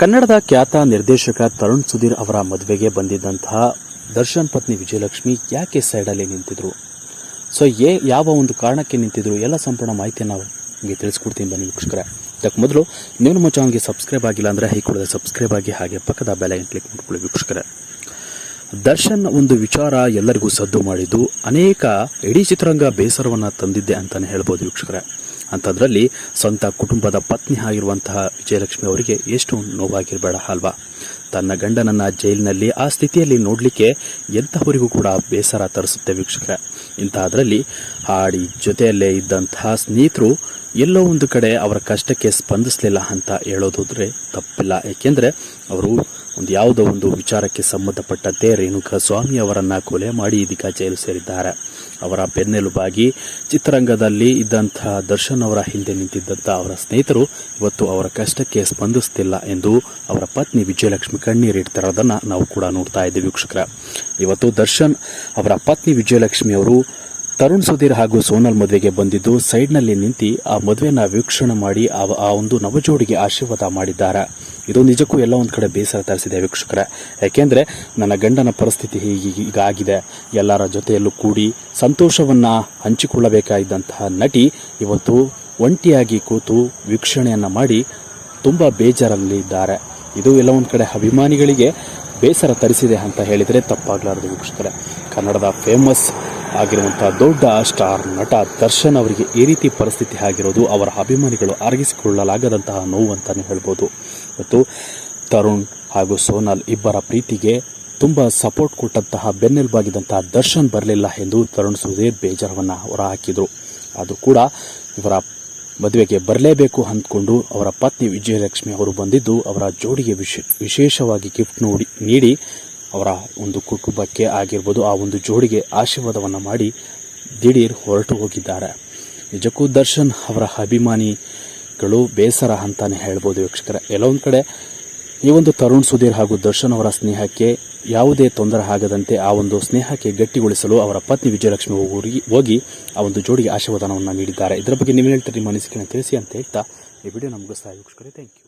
ಕನ್ನಡದ ಖ್ಯಾತ ನಿರ್ದೇಶಕ ತರುಣ್ ಸುಧೀರ್ ಅವರ ಮದುವೆಗೆ ಬಂದಿದ್ದಂತಹ ದರ್ಶನ್ ಪತ್ನಿ ವಿಜಯಲಕ್ಷ್ಮಿ ಯಾಕೆ ಸೈಡಲ್ಲಿ ನಿಂತಿದ್ರು? ಸೊ ಏ ಯಾವ ಒಂದು ಕಾರಣಕ್ಕೆ ನಿಂತಿದ್ರು? ಎಲ್ಲ ಸಂಪೂರ್ಣ ಮಾಹಿತಿಯನ್ನು ನಾವು ನಿಮಗೆ ತಿಳಿಸ್ಕೊಡ್ತೀನಿ ಬನ್ನಿ ವೀಕ್ಷಕರ. ಇದಕ್ಕೆ ಮೊದಲು, ನೀವು ನಮ್ಮ ಚಾನಲ್ಗೆ ಸಬ್ಸ್ಕ್ರೈಬ್ ಆಗಿಲ್ಲ ಅಂದರೆ ಹೈ ಸಬ್ಸ್ಕ್ರೈಬ್ ಆಗಿ ಹಾಗೆ ಪಕ್ಕದ ಬೆಲೈನ್ ಕ್ಲಿಕ್ ಮಾಡ್ಕೊಳ್ಳಿ ವೀಕ್ಷಕರ. ದರ್ಶನ್ ಒಂದು ವಿಚಾರ ಎಲ್ಲರಿಗೂ ಸದ್ದು ಮಾಡಿದ್ದು, ಅನೇಕ ಇಡೀ ಚಿತ್ರರಂಗ ಬೇಸರವನ್ನು ತಂದಿದ್ದೆ ಅಂತಲೇ ಹೇಳ್ಬೋದು ವೀಕ್ಷಕರೇ. ಅಂಥದ್ರಲ್ಲಿ ಸ್ವಂತ ಕುಟುಂಬದ ಪತ್ನಿ ಆಗಿರುವಂತಹ ವಿಜಯಲಕ್ಷ್ಮಿ ಅವರಿಗೆ ಎಷ್ಟು ನೋವಾಗಿರಬೇಡ ಅಲ್ವಾ? ತನ್ನ ಗಂಡನನ್ನ ಜೈಲಿನಲ್ಲಿ ಆ ಸ್ಥಿತಿಯಲ್ಲಿ ನೋಡಲಿಕ್ಕೆ ಎಂತಹವರಿಗೂ ಕೂಡ ಬೇಸರ ತರಿಸುತ್ತೆ ವೀಕ್ಷಕರೇ. ಇಂತಹದ್ರಲ್ಲಿ ಹಾಡಿ ಜೊತೆಯಲ್ಲೇ ಇದ್ದಂತಹ ಸ್ನೇಹಿತರು ಎಲ್ಲೋ ಒಂದು ಕಡೆ ಅವರ ಕಷ್ಟಕ್ಕೆ ಸ್ಪಂದಿಸಲಿಲ್ಲ ಅಂತ ಹೇಳೋದಾದ್ರೆ ತಪ್ಪಿಲ್ಲ. ಏಕೆಂದರೆ ಅವರು ಒಂದು ಯಾವುದೋ ಒಂದು ವಿಚಾರಕ್ಕೆ ಸಂಬಂಧಪಟ್ಟಂತೆ ರೇಣುಕಾ ಸ್ವಾಮಿ ಅವರನ್ನು ಕೊಲೆ ಮಾಡಿ ಇದೀಗ ಜೈಲು ಸೇರಿದ್ದಾರೆ. ಅವರ ಬೆನ್ನೆಲುಬಾಗಿ ಚಿತ್ರರಂಗದಲ್ಲಿ ಇದ್ದಂತಹ ದರ್ಶನ್ ಅವರ ಹಿಂದೆ ನಿಂತಿದ್ದಂಥ ಅವರ ಸ್ನೇಹಿತರು ಇವತ್ತು ಅವರ ಕಷ್ಟಕ್ಕೆ ಸ್ಪಂದಿಸ್ತಿಲ್ಲ ಎಂದು ಅವರ ಪತ್ನಿ ವಿಜಯಲಕ್ಷ್ಮಿ ಕಣ್ಣೀರಿಡ್ತಿರೋದನ್ನ ನಾವು ಕೂಡ ನೋಡ್ತಾ ಇದ್ದೀವಿ ವೀಕ್ಷಕರ. ಇವತ್ತು ದರ್ಶನ್ ಅವರ ಪತ್ನಿ ವಿಜಯಲಕ್ಷ್ಮಿ ಅವರು ತರುಣ್ ಸುಧೀರ್ ಹಾಗೂ ಸೋನಲ್ ಮದುವೆಗೆ ಬಂದಿದ್ದು ಸೈಡ್ನಲ್ಲಿ ನಿಂತು ಆ ಮದುವೆನ ವೀಕ್ಷಣೆ ಮಾಡಿ ಆ ಒಂದು ನವಜೋಡಿಗೆ ಆಶೀರ್ವಾದ ಮಾಡಿದ್ದಾರೆ. ಇದು ನಿಜಕ್ಕೂ ಎಲ್ಲ ಒಂದು ಕಡೆ ಬೇಸರ ತರಿಸಿದೆ ವೀಕ್ಷಕರ. ಯಾಕೆಂದರೆ ನನ್ನ ಗಂಡನ ಪರಿಸ್ಥಿತಿ ಹೀಗೆ ಹೀಗಾಗಿದೆ. ಎಲ್ಲರ ಜೊತೆಯಲ್ಲೂ ಕೂಡಿ ಸಂತೋಷವನ್ನು ಹಂಚಿಕೊಳ್ಳಬೇಕಾಗಿದ್ದಂತಹ ನಟಿ ಇವತ್ತು ಒಂಟಿಯಾಗಿ ಕೂತು ವೀಕ್ಷಣೆಯನ್ನು ಮಾಡಿ ತುಂಬ ಬೇಜಾರಲ್ಲಿದ್ದಾರೆ. ಇದು ಎಲ್ಲ ಒಂದು ಕಡೆ ಅಭಿಮಾನಿಗಳಿಗೆ ಬೇಸರ ತರಿಸಿದೆ ಅಂತ ಹೇಳಿದರೆ ತಪ್ಪಾಗಲಾರದು ವೀಕ್ಷಕರೇ. ಕನ್ನಡದ ಫೇಮಸ್ ಆಗಿರುವಂಥ ದೊಡ್ಡ ಸ್ಟಾರ್ ನಟ ದರ್ಶನ್ ಅವರಿಗೆ ಈ ರೀತಿ ಪರಿಸ್ಥಿತಿ ಆಗಿರೋದು ಅವರ ಅಭಿಮಾನಿಗಳು ಅರಗಿಸಿಕೊಳ್ಳಲಾಗದಂತಹ ನೋವು ಅಂತಲೇ ಹೇಳ್ಬೋದು. ಮತ್ತು ತರುಣ್ ಹಾಗೂ ಸೋನಲ್ ಇಬ್ಬರ ಪ್ರೀತಿಗೆ ತುಂಬ ಸಪೋರ್ಟ್ ಕೊಟ್ಟಂತಹ ಬೆನ್ನೆಲುಬಾಗಿದ್ದಂತಹ ದರ್ಶನ್ ಬರಲಿಲ್ಲ ಎಂದು ತರುಣ್ ಸುಧೀರ್ ಬೇಜಾರವನ್ನು ಹೊರಹಾಕಿದರು. ಅದು ಕೂಡ ಇವರ ಮದುವೆಗೆ ಬರಲೇಬೇಕು ಅಂದ್ಕೊಂಡು ಅವರ ಪತ್ನಿ ವಿಜಯಲಕ್ಷ್ಮಿ ಅವರು ಬಂದಿದ್ದು ಅವರ ಜೋಡಿಗೆ ವಿಶೇ, ವಿಶೇಷವಾಗಿ ಗಿಫ್ಟ್ ನೋಡಿ, ನೀಡಿ ಅವರ ಒಂದು ಕುಟುಂಬಕ್ಕೆ ಆಗಿರ್ಬೋದು ಆ ಒಂದು ಜೋಡಿಗೆ ಆಶೀರ್ವಾದವನ್ನು ಮಾಡಿ ದಿಢೀರ್ ಹೊರಟು ಹೋಗಿದ್ದಾರೆ. ನಿಜಕ್ಕೂ ದರ್ಶನ್ ಅವರ ಅಭಿಮಾನಿಗಳು ಬೇಸರ ಅಂತಾನೆ ಹೇಳ್ಬೋದು ವೀಕ್ಷಕರ. ಎಲ್ಲೊಂದು ಕಡೆ ಈ ಒಂದು ತರುಣ್ ಸುಧೀರ್ ಹಾಗೂ ದರ್ಶನ್ ಅವರ ಸ್ನೇಹಕ್ಕೆ ಯಾವುದೇ ತೊಂದರೆ ಆಗದಂತೆ ಆ ಒಂದು ಸ್ನೇಹಕ್ಕೆ ಗಟ್ಟಿಗೊಳಿಸಲು ಅವರ ಪತ್ನಿ ವಿಜಯಲಕ್ಷ್ಮಿ ಹೋಗಿ ಆ ಒಂದು ಜೋಡಿಗೆ ಆಶೀರ್ವಾದನವನ್ನು ನೀಡಿದ್ದಾರೆ. ಇದರ ಬಗ್ಗೆ ನೀವು ಹೇಳ್ತಾರೆ? ನಿಮ್ಮ ಅನಿಸಿಕೆಯನ್ನು ತಿಳಿಸಿ ಅಂತ ಹೇಳ್ತಾ ಈ ವಿಡಿಯೋ ನಮಗಿಸ್ತಾ ವೀಕ್ಷಕರೇ ಥ್ಯಾಂಕ್ ಯು